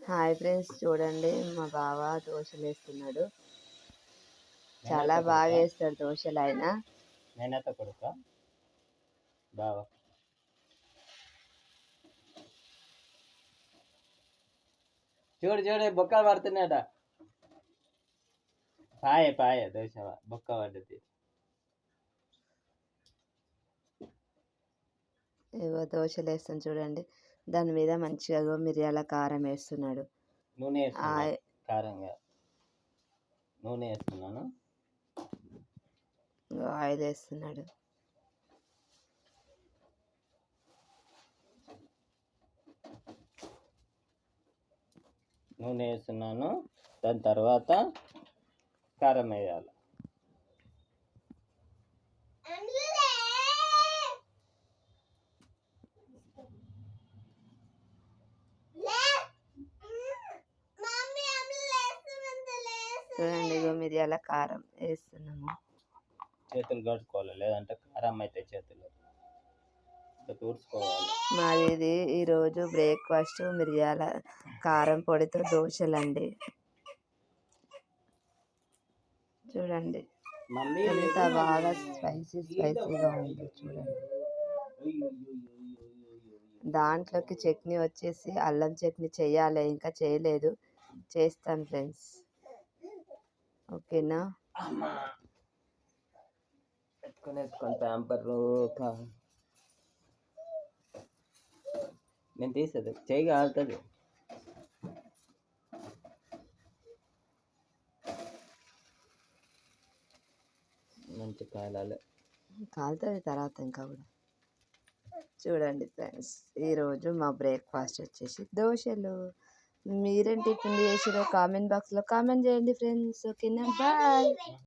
Hi friends చూడండి మా బావ దోశలు వేస్తున్నాడు చాలా బాగా వేస్తాడు దోశలు ఆయన కొడుక? బావా. చూడు చూడు బొక్కలు పడుతున్నాడ పాయ పాయ దోశ బొక్క పడ్డది. ఏవో దోశలు వేస్తాను చూడండి. దాని మీద మంచిగా మిరియాల కారం వేస్తున్నాడు. నూనె కారంగా. నూనె వేస్తున్నాను? ఆయిల్ వేస్తున్నాడు. నూనె వేస్తున్నాను. దాని తర్వాత కారం వేయాలి. చూడండి ఇగో మిరియాల కారం వేస్తున్నాము. చేతులు కడుక్కోవాలి లేదంటే కారం అయితే చేతులు మాది ఇది ఈరోజు బ్రేక్ఫాస్ట్ మిరియాల కారం పొడితో దోశలండి. చూడండి మమ్మీ ఎంత బాగా స్పైసీ స్పైసీగా ఉంది చూడండి. దాంట్లోకి చట్నీ వచ్చేసి అల్లం చట్నీ చేయాలి ఇంకా చేయలేదు. చేస్తాను ఫ్రెండ్స్. ఓకేనా? పెట్టుకొని వేసుకొని ప్యాంపర్ నేను తీసేది. చేయి కాలుతుంది. మంచి కాలాలి. కాలుతుంది తర్వాత ఇంకా కూడా. చూడండి ఫ్రెండ్స్ ఈరోజు మా బ్రేక్ఫాస్ట్ వచ్చేసి దోశలు. మీరేం టిఫిన్ చేసిరో కామెంట్ బాక్స్లో కామెంట్ చేయండి ఫ్రెండ్స్. ఓకేనా? బాయ్.